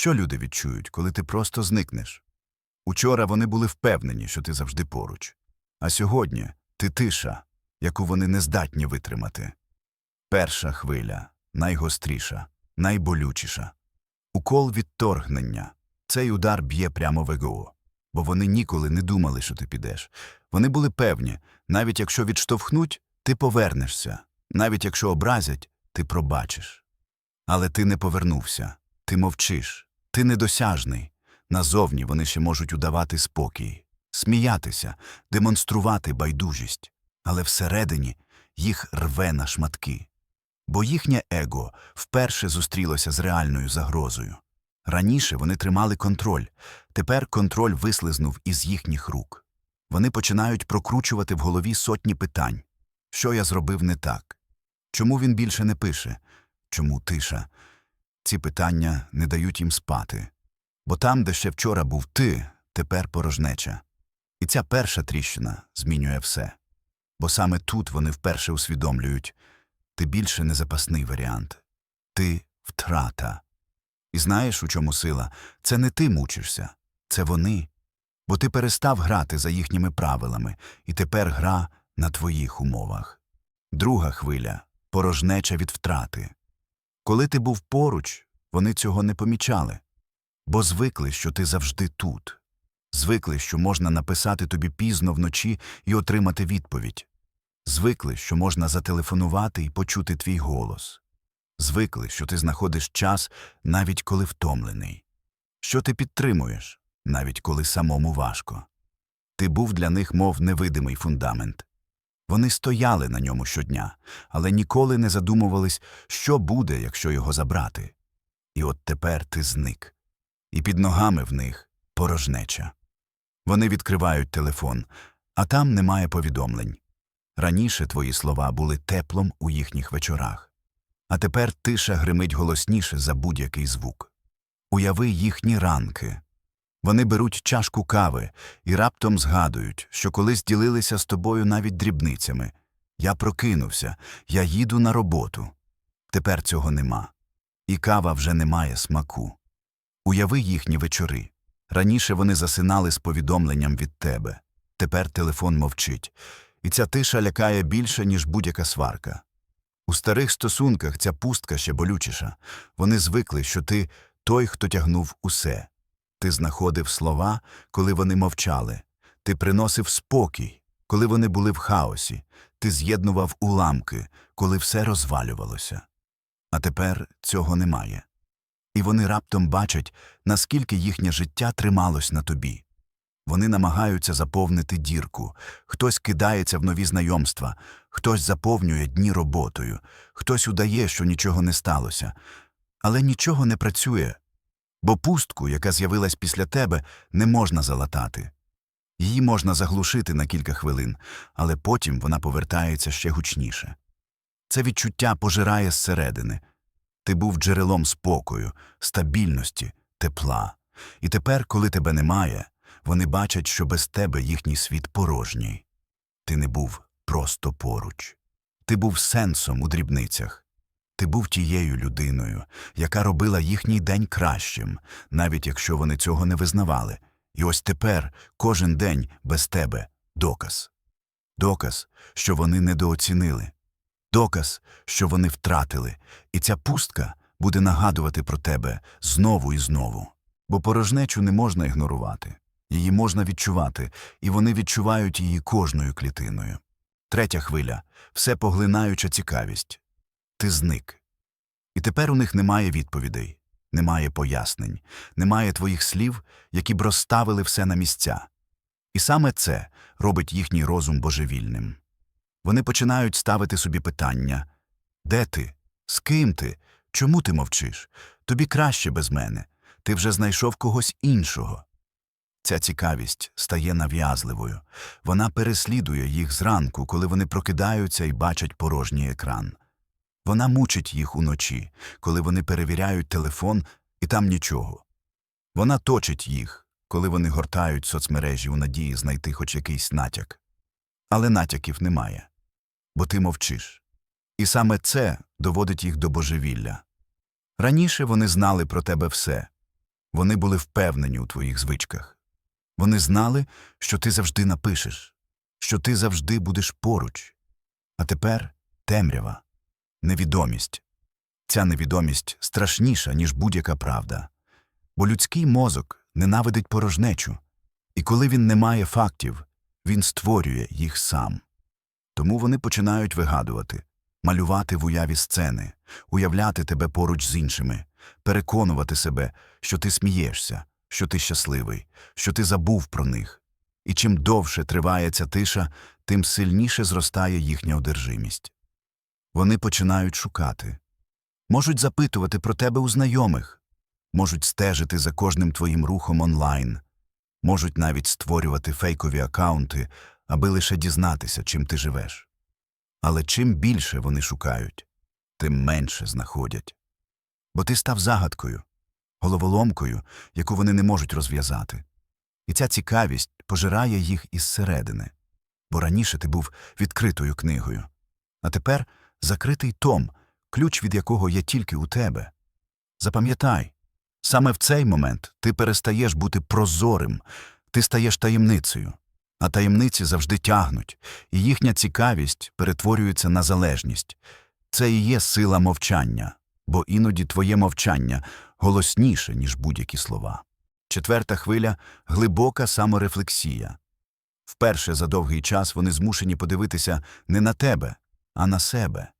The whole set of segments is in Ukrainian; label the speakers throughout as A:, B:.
A: Що люди відчують, коли ти просто зникнеш? Учора вони були впевнені, що ти завжди поруч. А сьогодні ти тиша, яку вони не здатні витримати. Перша хвиля найгостріша, найболючіша. Укол відторгнення. Цей удар б'є прямо в ЕГО. Бо вони ніколи не думали, що ти підеш. Вони були певні, навіть якщо відштовхнуть, ти повернешся, навіть якщо образять, ти пробачиш. Але ти не повернувся, ти мовчиш, ти недосяжний. Назовні вони ще можуть удавати спокій, сміятися, демонструвати байдужість, але всередині їх рве на шматки. Бо їхнє его вперше зустрілося з реальною загрозою. Раніше вони тримали контроль, тепер контроль вислизнув із їхніх рук. Вони починають прокручувати в голові сотні питань. Що я зробив не так? Чому він більше не пише? Чому тиша? Ці питання не дають їм спати. Бо там, де ще вчора був ти, тепер порожнеча. І ця перша тріщина змінює все. Бо саме тут вони вперше усвідомлюють ти більше не запасний варіант. Ти втрата. І знаєш, у чому сила? Це не ти мучишся, це вони. Бо ти перестав грати за їхніми правилами, і тепер гра на твоїх умовах. Друга хвиля порожнеча від втрати. Коли ти був поруч, вони цього не помічали, бо звикли, що ти завжди тут. Звикли, що можна написати тобі пізно вночі і отримати відповідь. Звикли, що можна зателефонувати і почути твій голос. Звикли, що ти знаходиш час, навіть коли втомлений. Що ти підтримуєш, навіть коли самому важко. Ти був для них, мов невидимий фундамент. Вони стояли на ньому щодня, але ніколи не задумувались, що буде, якщо його забрати. І от тепер ти зник. І під ногами в них порожнеча. Вони відкривають телефон, а там немає повідомлень. Раніше твої слова були теплом у їхніх вечорах, а тепер тиша гримить голосніше за будь-який звук. Уяви їхні ранки. Вони беруть чашку кави і раптом згадують, що колись ділилися з тобою навіть дрібницями. Я прокинувся, я їду на роботу. Тепер цього нема. І кава вже не має смаку. Уяви їхні вечори. Раніше вони засинали з повідомленням від тебе. Тепер телефон мовчить. І ця тиша лякає більше, ніж будь-яка сварка. У старих стосунках ця пустка ще болючіша. Вони звикли, що ти той, хто тягнув усе. Ти знаходив слова, коли вони мовчали. Ти приносив спокій, коли вони були в хаосі. Ти з'єднував уламки, коли все розвалювалося. А тепер цього немає. І вони раптом бачать, наскільки їхнє життя трималось на тобі. Вони намагаються заповнити дірку, хтось кидається в нові знайомства, хтось заповнює дні роботою, хтось удає, що нічого не сталося. Але нічого не працює, бо пустку, яка з'явилась після тебе, не можна залатати. Її можна заглушити на кілька хвилин, але потім вона повертається ще гучніше. Це відчуття пожирає зсередини. Ти був джерелом спокою, стабільності, тепла. І тепер, коли тебе немає, вони бачать, що без тебе їхній світ порожній. Ти не був просто поруч. Ти був сенсом у дрібницях. Ти був тією людиною, яка робила їхній день кращим, навіть якщо вони цього не визнавали. І ось тепер кожен день без тебе доказ. Доказ, що вони недооцінили. Доказ, що вони втратили. І ця пустка буде нагадувати про тебе знову і знову. Бо порожнечу не можна ігнорувати. Її можна відчувати, і вони відчувають її кожною клітиною. Третя хвиля все поглинаюча цікавість. Ти зник. І тепер у них немає відповідей, немає пояснень, немає твоїх слів, які б розставили все на місця. І саме це робить їхній розум божевільним. Вони починають ставити собі питання де ти? З ким ти? Чому ти мовчиш? Тобі краще без мене. Ти вже знайшов когось іншого. Ця цікавість стає нав'язливою. Вона переслідує їх зранку, коли вони прокидаються і бачать порожній екран. Вона мучить їх уночі, коли вони перевіряють телефон і там нічого. Вона точить їх, коли вони гортають соцмережі у надії знайти хоч якийсь натяк. Але натяків немає, бо ти мовчиш. І саме це доводить їх до божевілля. Раніше вони знали про тебе все Вони були впевнені у твоїх звичках. Вони знали, що ти завжди напишеш, що ти завжди будеш поруч. А тепер темрява, невідомість. Ця невідомість страшніша, ніж будь-яка правда. Бо людський мозок ненавидить порожнечу, і коли він не має фактів, він створює їх сам. Тому вони починають вигадувати, малювати в уяві сцени, уявляти тебе поруч з іншими, переконувати себе, що ти смієшся, що ти щасливий, що ти забув про них. І чим довше триває ця тиша, тим сильніше зростає їхня одержимість. Вони починають шукати, можуть запитувати про тебе у знайомих, можуть стежити за кожним твоїм рухом онлайн, можуть навіть створювати фейкові акаунти, аби лише дізнатися, чим ти живеш. Але чим більше вони шукають, тим менше знаходять. Бо ти став загадкою, головоломкою, яку вони не можуть розв'язати. І ця цікавість пожирає їх із середини. Бо раніше ти був відкритою книгою, а тепер закритий том, ключ від якого є тільки у тебе. Запам'ятай, саме в цей момент ти перестаєш бути прозорим, ти стаєш таємницею, а таємниці завжди тягнуть, і їхня цікавість перетворюється на залежність. Це і є сила мовчання, бо іноді твоє мовчання голосніше, ніж будь-які слова. Четверта хвиля глибока саморефлексія. Вперше за довгий час вони змушені подивитися не на тебе, а на себе.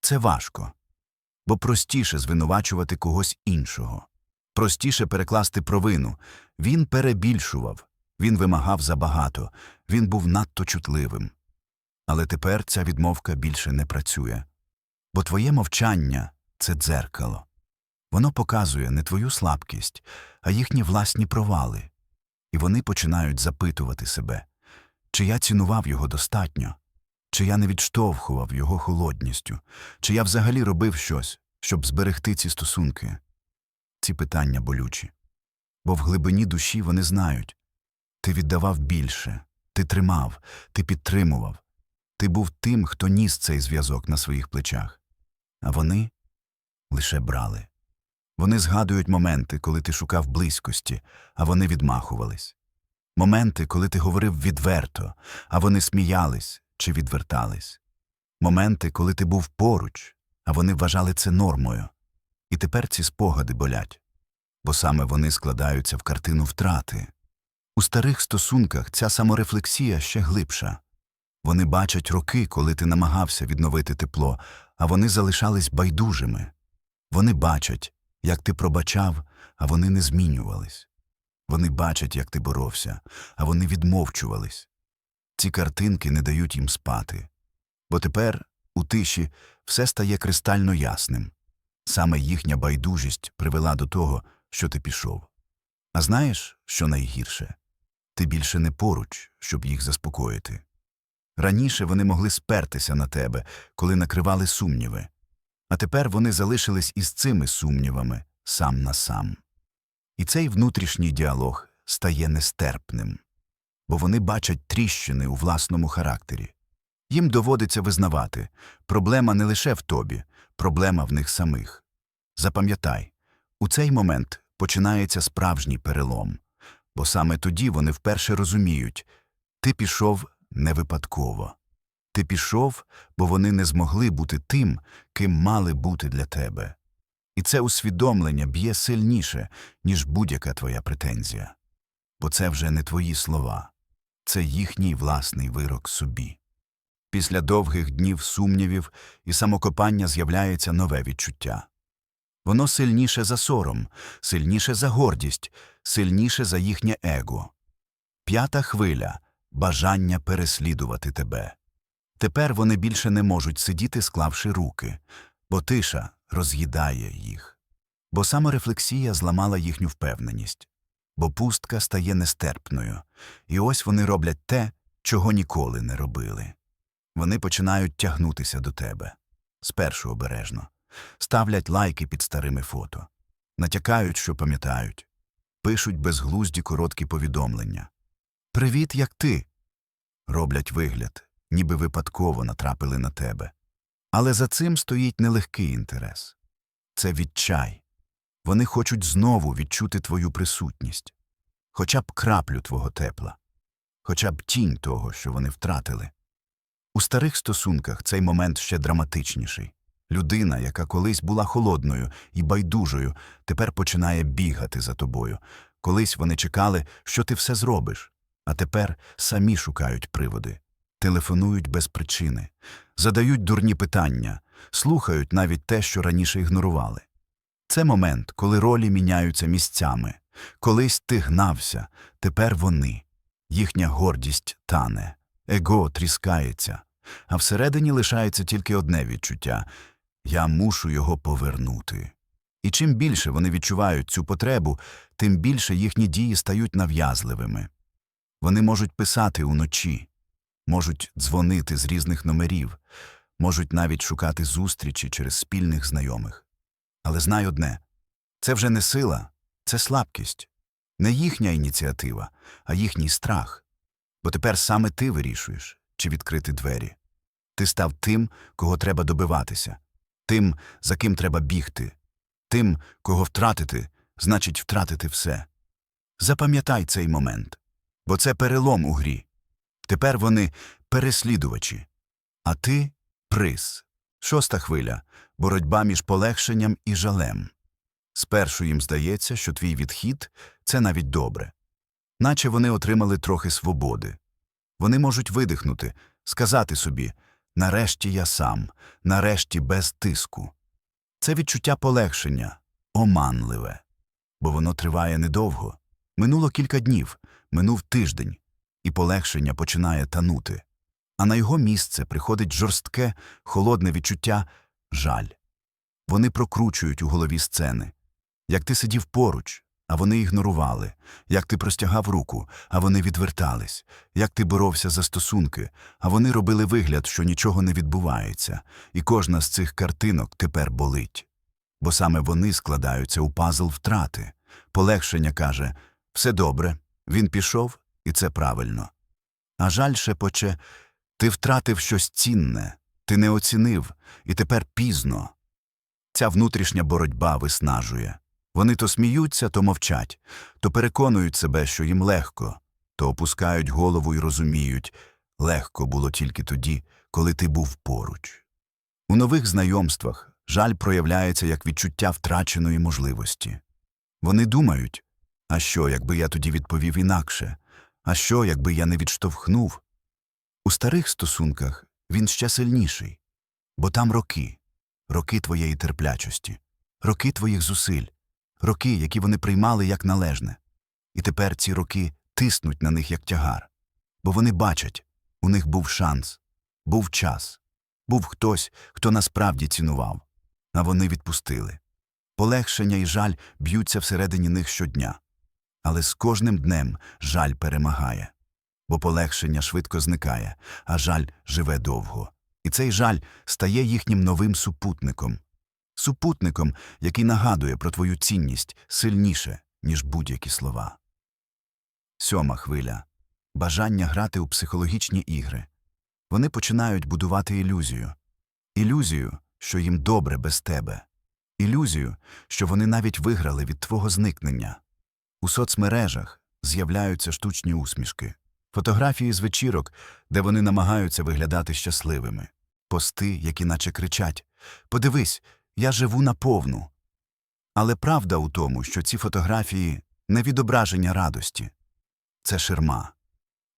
A: Це важко. Бо простіше звинувачувати когось іншого. Простіше перекласти провину. Він перебільшував, він вимагав забагато, він був надто чутливим. Але тепер ця відмовка більше не працює. Бо твоє мовчання це дзеркало. Воно показує не твою слабкість, а їхні власні провали. І вони починають запитувати себе, чи я цінував його достатньо, чи я не відштовхував його холодністю, чи я взагалі робив щось, щоб зберегти ці стосунки. Ці питання болючі. Бо в глибині душі вони знають ти віддавав більше, ти тримав, ти підтримував, ти був тим, хто ніс цей зв'язок на своїх плечах. А вони лише брали. Вони згадують моменти, коли ти шукав близькості, а вони відмахувались. Моменти, коли ти говорив відверто, а вони сміялись чи відвертались. Моменти, коли ти був поруч, а вони вважали це нормою. І тепер ці спогади болять, бо саме вони складаються в картину втрати. У старих стосунках ця саморефлексія ще глибша. Вони бачать роки, коли ти намагався відновити тепло, а вони залишались байдужими. Вони бачать, як ти пробачав, а вони не змінювались. Вони бачать, як ти боровся, а вони відмовчувались. Ці картинки не дають їм спати. Бо тепер, у тиші, все стає кристально ясним. Саме їхня байдужість привела до того, що ти пішов. А знаєш, що найгірше? Ти більше не поруч, щоб їх заспокоїти. Раніше вони могли спертися на тебе, коли накривали сумніви, а тепер вони залишились із цими сумнівами сам на сам. І цей внутрішній діалог стає нестерпним, бо вони бачать тріщини у власному характері. Їм доводиться визнавати проблема не лише в тобі, проблема в них самих. Запам'ятай, у цей момент починається справжній перелом, бо саме тоді вони вперше розуміють ти пішов не випадково. Ти пішов, бо вони не змогли бути тим, ким мали бути для тебе. І це усвідомлення б'є сильніше, ніж будь-яка твоя претензія. Бо це вже не твої слова, це їхній власний вирок собі. Після довгих днів сумнівів і самокопання з'являється нове відчуття. Воно сильніше за сором, сильніше за гордість, сильніше за їхнє его. П'ята хвиля бажання переслідувати тебе. Тепер вони більше не можуть сидіти, склавши руки, бо тиша роз'їдає їх. Бо саморефлексія зламала їхню впевненість, бо пустка стає нестерпною, і ось вони роблять те, чого ніколи не робили. Вони починають тягнутися до тебе. Спершу обережно. Ставлять лайки під старими фото. Натякають, що пам'ятають. Пишуть безглузді короткі повідомлення. Привіт, як ти. Роблять вигляд, ніби випадково натрапили на тебе. Але за цим стоїть нелегкий інтерес це відчай. Вони хочуть знову відчути твою присутність, хоча б краплю твого тепла, хоча б тінь того, що вони втратили. У старих стосунках цей момент ще драматичніший. Людина, яка колись була холодною і байдужою, тепер починає бігати за тобою. Колись вони чекали, що ти все зробиш, а тепер самі шукають приводи, телефонують без причини, задають дурні питання, слухають навіть те, що раніше ігнорували. Це момент, коли ролі міняються місцями. Колись ти гнався, тепер вони. Їхня гордість тане, его тріскається, а всередині лишається тільки одне відчуття я мушу його повернути. І чим більше вони відчувають цю потребу, тим більше їхні дії стають нав'язливими. Вони можуть писати уночі, можуть дзвонити з різних номерів, можуть навіть шукати зустрічі через спільних знайомих. Але знай одне це вже не сила, це слабкість, не їхня ініціатива, а їхній страх. Бо тепер саме ти вирішуєш, чи відкрити двері. Ти став тим, кого треба добиватися, тим, за ким треба бігти, тим, кого втратити, значить втратити все. Запам'ятай цей момент, бо це перелом у грі. Тепер вони переслідувачі, а ти приз. Шоста хвиля боротьба між полегшенням і жалем. Спершу їм здається, що твій відхід це навіть добре, наче вони отримали трохи свободи. Вони можуть видихнути, сказати собі нарешті я сам, нарешті без тиску. Це відчуття полегшення, оманливе, бо воно триває недовго. Минуло кілька днів, минув тиждень, і полегшення починає танути. А на його місце приходить жорстке, холодне відчуття жаль. Вони прокручують у голові сцени. Як ти сидів поруч, а вони ігнорували, як ти простягав руку, а вони відвертались, як ти боровся за стосунки, а вони робили вигляд, що нічого не відбувається, і кожна з цих картинок тепер болить. Бо саме вони складаються у пазл втрати. Полегшення каже все добре, він пішов, і це правильно. А жаль шепоче ти втратив щось цінне, ти не оцінив, і тепер пізно. Ця внутрішня боротьба виснажує. Вони то сміються, то мовчать, то переконують себе, що їм легко, то опускають голову і розуміють легко було тільки тоді, коли ти був поруч. У нових знайомствах жаль проявляється як відчуття втраченої можливості. Вони думають а що, якби я тоді відповів інакше, а що, якби я не відштовхнув. У старих стосунках він ще сильніший, бо там роки, роки твоєї терплячості, роки твоїх зусиль, роки, які вони приймали як належне. І тепер ці роки тиснуть на них як тягар, бо вони бачать, у них був шанс, був час, був хтось, хто насправді цінував, а вони відпустили. Полегшення і жаль б'ються всередині них щодня. Але з кожним днем жаль перемагає, бо полегшення швидко зникає, а жаль живе довго. І цей жаль стає їхнім новим супутником. Супутником, який нагадує про твою цінність сильніше, ніж будь-які слова. Сьома хвиля бажання грати у психологічні ігри. Вони починають будувати ілюзію. Ілюзію, що їм добре без тебе. Ілюзію, що вони навіть виграли від твого зникнення. У соцмережах з'являються штучні усмішки, фотографії з вечірок, де вони намагаються виглядати щасливими, пости, які наче кричать Подивись, я живу наповну. Але правда у тому, що ці фотографії не відображення радості, це ширма,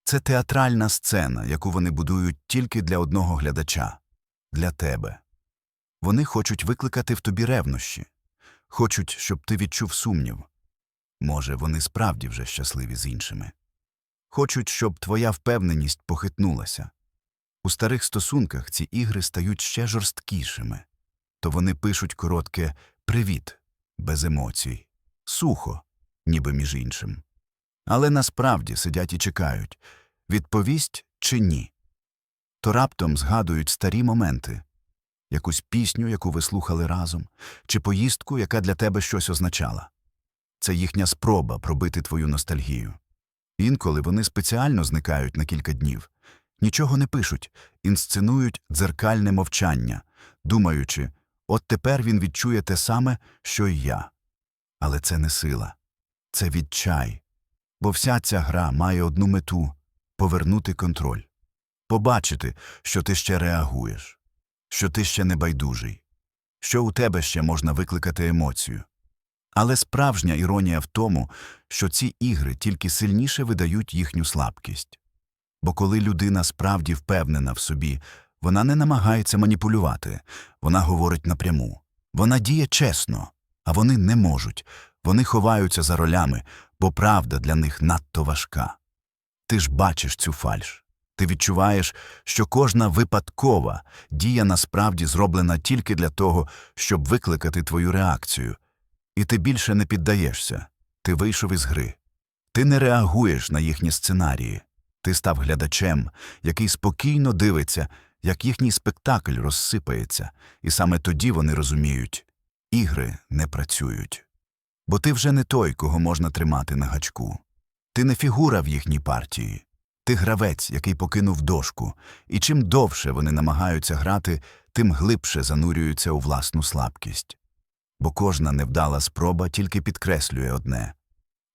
A: це театральна сцена, яку вони будують тільки для одного глядача для тебе. Вони хочуть викликати в тобі ревнощі, хочуть, щоб ти відчув сумнів. Може, вони справді вже щасливі з іншими. Хочуть, щоб твоя впевненість похитнулася. У старих стосунках ці ігри стають ще жорсткішими, то вони пишуть коротке Привіт без емоцій, сухо, ніби між іншим. Але насправді сидять і чекають відповість чи ні. То раптом згадують старі моменти якусь пісню, яку ви слухали разом, чи поїздку, яка для тебе щось означала. Це їхня спроба пробити твою ностальгію. Інколи вони спеціально зникають на кілька днів, нічого не пишуть, інсценують дзеркальне мовчання, думаючи, от тепер він відчує те саме, що й я. Але це не сила, це відчай. Бо вся ця гра має одну мету повернути контроль, побачити, що ти ще реагуєш, що ти ще не байдужий, що у тебе ще можна викликати емоцію. Але справжня іронія в тому, що ці ігри тільки сильніше видають їхню слабкість. Бо коли людина справді впевнена в собі, вона не намагається маніпулювати, вона говорить напряму, вона діє чесно, а вони не можуть, вони ховаються за ролями, бо правда для них надто важка. Ти ж бачиш цю фальш. Ти відчуваєш, що кожна випадкова дія насправді зроблена тільки для того, щоб викликати твою реакцію. І ти більше не піддаєшся. Ти вийшов із гри. Ти не реагуєш на їхні сценарії. Ти став глядачем, який спокійно дивиться, як їхній спектакль розсипається, і саме тоді вони розуміють ігри не працюють. Бо ти вже не той, кого можна тримати на гачку. Ти не фігура в їхній партії. Ти гравець, який покинув дошку, і чим довше вони намагаються грати, тим глибше занурюються у власну слабкість. Бо кожна невдала спроба тільки підкреслює одне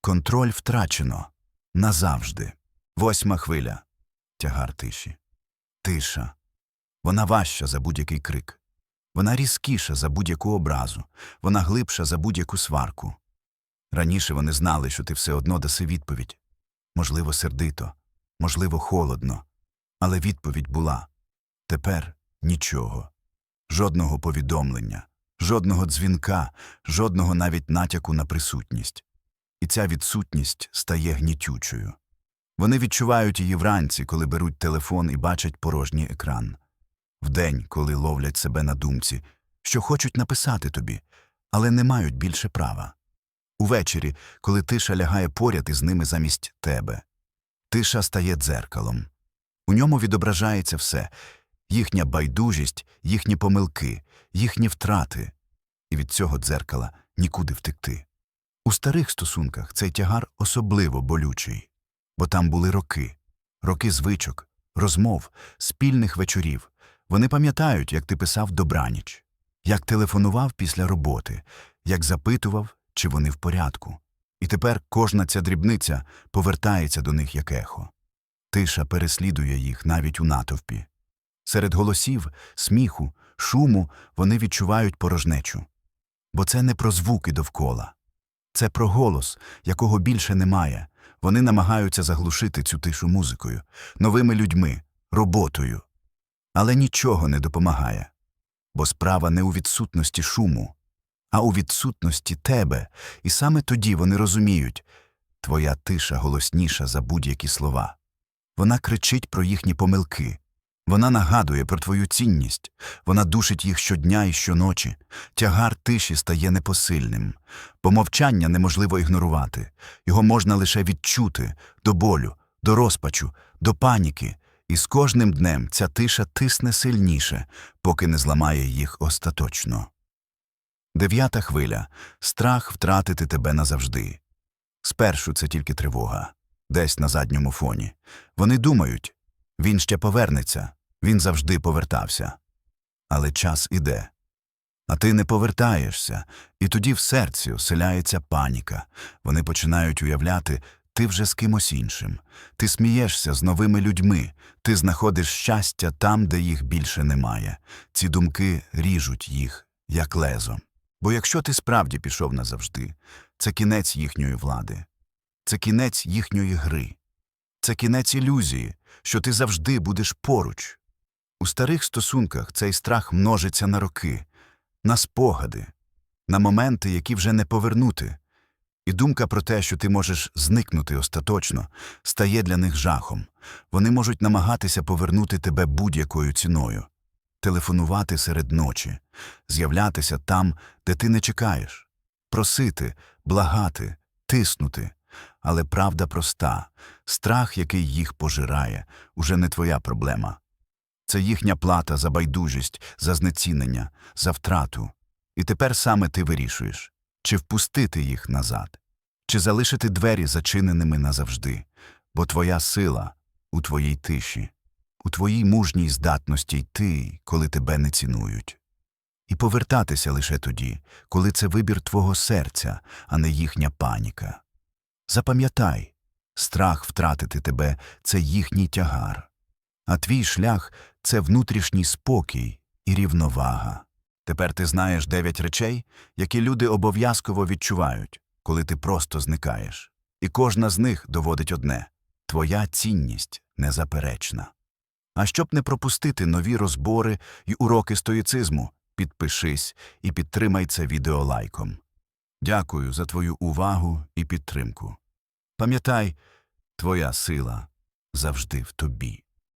A: контроль втрачено назавжди. Восьма хвиля. Тягар тиші. Тиша. Вона важча за будь-який крик. Вона різкіша за будь-яку образу, вона глибша за будь-яку сварку. Раніше вони знали, що ти все одно даси відповідь. Можливо, сердито, можливо, холодно. Але відповідь була тепер нічого. Жодного повідомлення, жодного дзвінка, жодного навіть натяку на присутність. І ця відсутність стає гнітючою. Вони відчувають її вранці, коли беруть телефон і бачать порожній екран. Вдень, коли ловлять себе на думці, що хочуть написати тобі, але не мають більше права. Увечері, коли тиша лягає поряд із ними замість тебе. Тиша стає дзеркалом. У ньому відображається все їхня байдужість, їхні помилки, їхні втрати. І від цього дзеркала нікуди втекти. У старих стосунках цей тягар особливо болючий, бо там були роки, роки звичок, розмов, спільних вечорів. Вони пам'ятають, як ти писав добраніч, як телефонував після роботи, як запитував, чи вони в порядку. І тепер кожна ця дрібниця повертається до них як ехо. Тиша переслідує їх навіть у натовпі. Серед голосів, сміху, шуму вони відчувають порожнечу. Бо це не про звуки довкола. Це про голос, якого більше немає. Вони намагаються заглушити цю тишу музикою, новими людьми, роботою. Але нічого не допомагає. Бо справа не у відсутності шуму, а у відсутності тебе, і саме тоді вони розуміють твоя тиша голосніша за будь-які слова. Вона кричить про їхні помилки, вона нагадує про твою цінність, вона душить їх щодня і щоночі. Тягар тиші стає непосильним, бо мовчання неможливо ігнорувати, його можна лише відчути до болю, до розпачу, до паніки, і з кожним днем ця тиша тисне сильніше, поки не зламає їх остаточно. Дев'ята хвиля страх втратити тебе назавжди. Спершу це тільки тривога, десь на задньому фоні. Вони думають він ще повернеться, він завжди повертався. Але час іде. А ти не повертаєшся, і тоді в серці оселяється паніка. Вони починають уявляти, ти вже з кимось іншим. Ти смієшся з новими людьми, ти знаходиш щастя там, де їх більше немає. Ці думки ріжуть їх, як лезо. Бо якщо ти справді пішов назавжди, це кінець їхньої влади, це кінець їхньої гри, це кінець ілюзії, що ти завжди будеш поруч. У старих стосунках цей страх множиться на роки, на спогади, на моменти, які вже не повернути. І думка про те, що ти можеш зникнути остаточно, стає для них жахом. Вони можуть намагатися повернути тебе будь-якою ціною, телефонувати серед ночі, з'являтися там, де ти не чекаєш, просити, благати, тиснути. Але правда проста страх, який їх пожирає, уже не твоя проблема. Це їхня плата за байдужість, за знецінення, за втрату. І тепер саме ти вирішуєш, чи впустити їх назад, чи залишити двері зачиненими назавжди, бо твоя сила у твоїй тиші, у твоїй мужній здатності йти, коли тебе не цінують. і повертатися лише тоді, коли це вибір твого серця, а не їхня паніка. Запам'ятай, страх втратити тебе це їхній тягар, а твій шлях це внутрішній спокій і рівновага. Тепер ти знаєш дев'ять речей, які люди обов'язково відчувають, коли ти просто зникаєш. І кожна з них доводить одне твоя цінність незаперечна. А щоб не пропустити нові розбори і уроки стоїцизму, підпишись і підтримай це відео лайком. Дякую за твою увагу і підтримку. Пам'ятай, твоя сила завжди в тобі.